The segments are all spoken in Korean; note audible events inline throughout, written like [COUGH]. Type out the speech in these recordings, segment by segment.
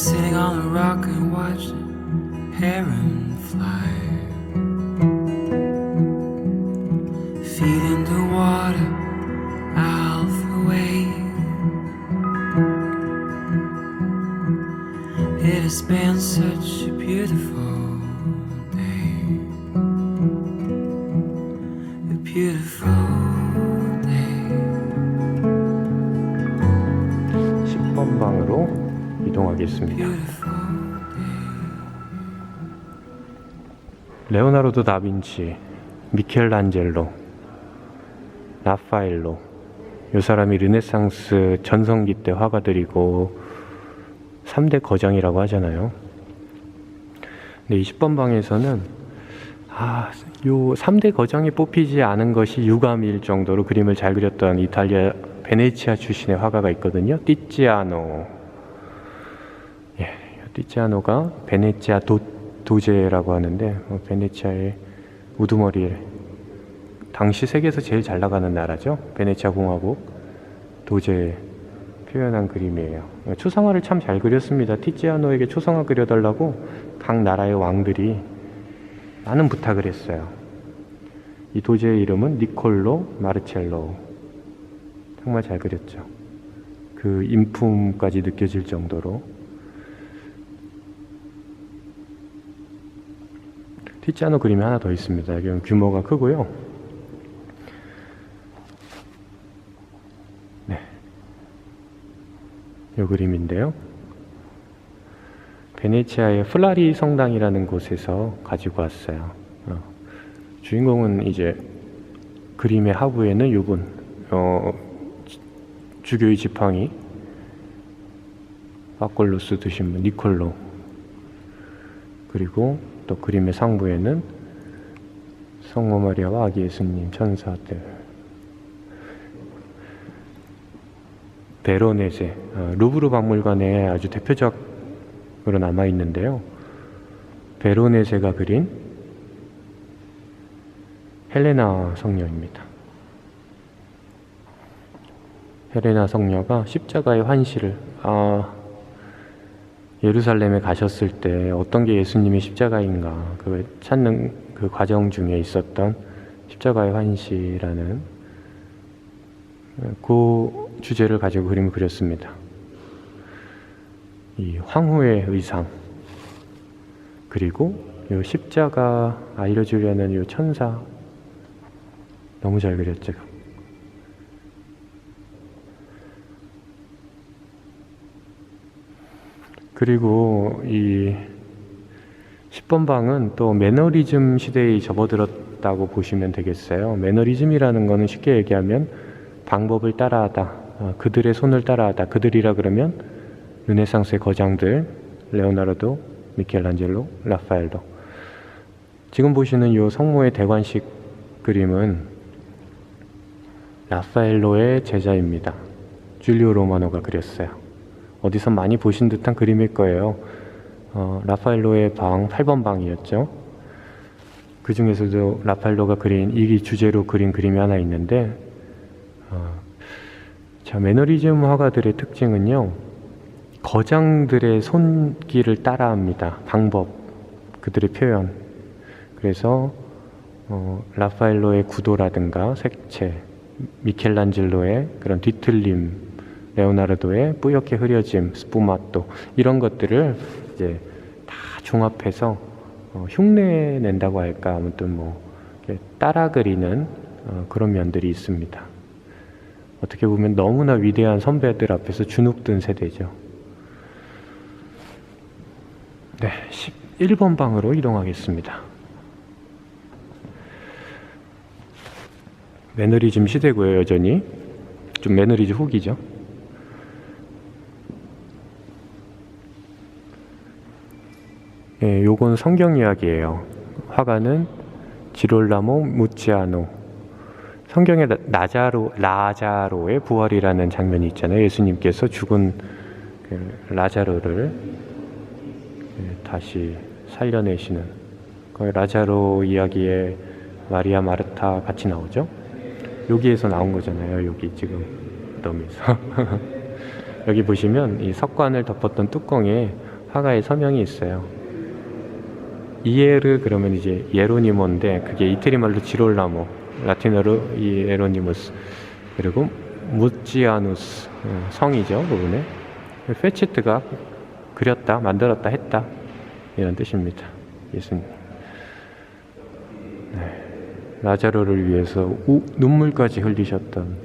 Sitting on a rock and watching heron fly. Beautiful 레오나르도 다빈치, 미켈란젤로, 라파엘로. 이 사람이 르네상스 전성기 때 화가들이고 3대 거장이라고 하잖아요. 근데 20번 방에서는 아, 요 3대 거장이 뽑히지 않은 것이 유감일 정도로 그림을 잘 그렸던 이탈리아 베네치아 출신의 화가가 있거든요. 띠찌아노. 예, 띠찌아노가 베네치아 도, 도제라고 하는데 어, 베네치아의 우두머리에 당시 세계에서 제일 잘 나가는 나라죠. 베네치아 공화국 도제 표현한 그림이에요. 초상화를 참 잘 그렸습니다. 티지아노에게 초상화 그려달라고 각 나라의 왕들이 많은 부탁을 했어요. 이 도제의 이름은 니콜로 마르첼로. 정말 잘 그렸죠. 그 인품까지 느껴질 정도로. 티지아노 그림이 하나 더 있습니다. 여기는 규모가 크고요. 네. 이 그림인데요. 베네치아의 플라리 성당이라는 곳에서 가지고 왔어요. 어, 주인공은 이제 그림의 하부에는 이분 어, 지- 주교의 지팡이 바콜로스 드신 분 니콜로 그리고 또 그림의 상부에는 성모 마리아와 아기 예수님 천사들 베로네제 어, 루브르 박물관에 아주 대표적으로 남아 있는데요. 베로네제가 그린 헬레나 성녀입니다. 헬레나 성녀가 십자가의 환시를 아, 예루살렘에 가셨을 때 어떤 게 예수님의 십자가인가 그 찾는 그 과정 중에 있었던 십자가의 환시라는 그 주제를 가지고 그림을 그렸습니다. 이 황후의 의상 그리고 이 십자가 알려주려는 이 천사 너무 잘 그렸죠. 그리고 이 10번 방은 또 매너리즘 시대에 접어들었다고 보시면 되겠어요. 매너리즘이라는 거는 쉽게 얘기하면 방법을 따라하다, 어, 그들의 손을 따라하다. 그들이라 그러면 르네상스의 거장들, 레오나르도, 미켈란젤로, 라파엘로. 지금 보시는 이 성모의 대관식 그림은 라파엘로의 제자입니다. 줄리오 로마노가 그렸어요. 어디서 많이 보신 듯한 그림일 거예요. 어, 라파엘로의 방 8번 방이었죠. 그 중에서도 라파엘로가 그린 이 주제로 그린 그림이 하나 있는데 어, 자 매너리즘 화가들의 특징은요 거장들의 손길을 따라합니다 방법 그들의 표현 그래서 어, 라파엘로의 구도라든가 색채 미켈란젤로의 그런 뒤틀림 레오나르도의 뿌옇게 흐려짐 스푸마토 이런 것들을 이제 다 종합해서 어, 흉내 낸다고 할까 아무튼 뭐 따라 그리는 어, 그런 면들이 있습니다. 어떻게 보면 너무나 위대한 선배들 앞에서 주눅든 세대죠. 네, 11번 방으로 이동하겠습니다. 매너리즘 시대고요, 여전히. 좀 매너리즘 후기죠. 예, 요건 성경 이야기예요. 화가는 지롤라모 무치아노. 성경에 나- 나자로 라자로의 부활이라는 장면이 있잖아요. 예수님께서 죽은 그 라자로를 예, 다시 살려내시는 그 라자로 이야기에 마리아 마르타 같이 나오죠. 여기에서 나온 거잖아요. 여기 지금 너미에서 [LAUGHS] 여기 보시면 이 석관을 덮었던 뚜껑에 화가의 서명이 있어요. 이에르 그러면 이제 예로니모인데 그게 이태리 말로 지롤나무, 라틴어로 이에로니무스 그리고 무지아누스 어, 성이죠 부분에. 페치트가 그렸다 만들었다 했다. 이런 뜻입니다. 예수님. 네. 라자로를 위해서 우- 눈물까지 흘리셨던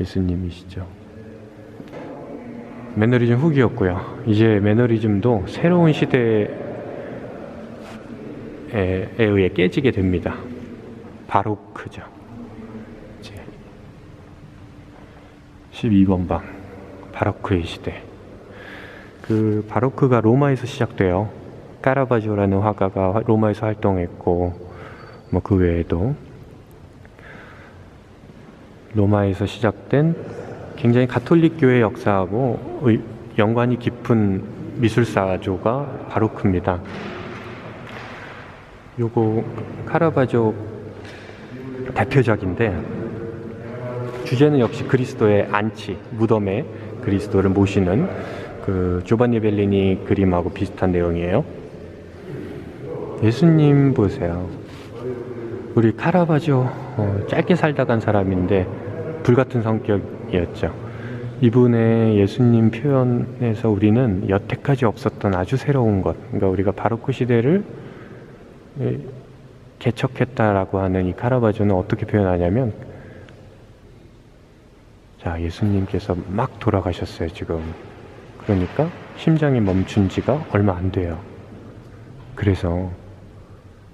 예수님이시죠. 매너리즘 후기였고요. 이제 매너리즘도 새로운 시대에 에 의해 깨지게 됩니다. 바로 크죠. 이제 12번 방 바로크의 시대. 그 바로크가 로마에서 시작돼요. 까라바조라는 화가가 화- 로마에서 활동했고 뭐 그 외에도 로마에서 시작된 굉장히 가톨릭 교회 역사하고 의- 연관이 깊은 미술사조가 바로크입니다. 요거 카라바조 대표작인데 주제는 역시 그리스도의 안치 무덤에 그리스도를 모시는 그 조바니 벨리니 그림하고 비슷한 내용이에요. 예수님 보세요. 우리 카라바조 어, 짧게 살다 간 사람인데 불같은 성격이었죠. 이분의 예수님 표현에서 우리는 여태까지 없었던 아주 새로운 것, 그러니까 우리가 바로크 시대를 예, 개척했다라고 하는 이 카라바조는 어떻게 표현하냐면 자, 예수님께서 막 돌아가셨어요, 지금. 그러니까 심장이 멈춘 지가 얼마 안 돼요. 그래서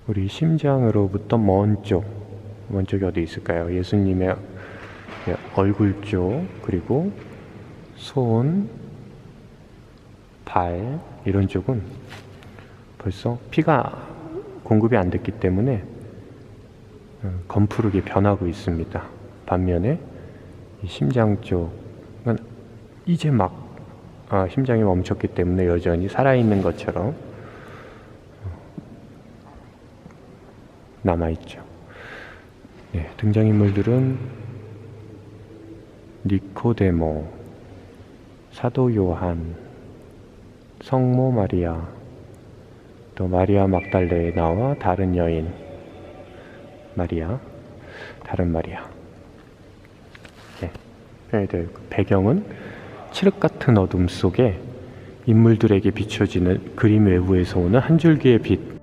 우리 심장으로부터 먼 쪽, 먼 쪽이 어디 있을까요? 예수님의 얼굴 쪽, 그리고 손, 발, 이런 쪽은 벌써 피가 공급이 안 됐기 때문에 어, 검푸르게 변하고 있습니다. 반면에 이 심장 쪽은 이제 막 아, 심장이 멈췄기 때문에 여전히 살아있는 것처럼 남아있죠. 네, 등장인물들은 니코데모, 사도 요한, 성모 마리아, 또 마리아 막달레나와 다른 여인, 마리아, 다른 마리아. 네, 네, 배경은 칠흑 같은 어둠 속에 인물들에게 비춰지는 그림 외부에서 오는 한 줄기의 빛.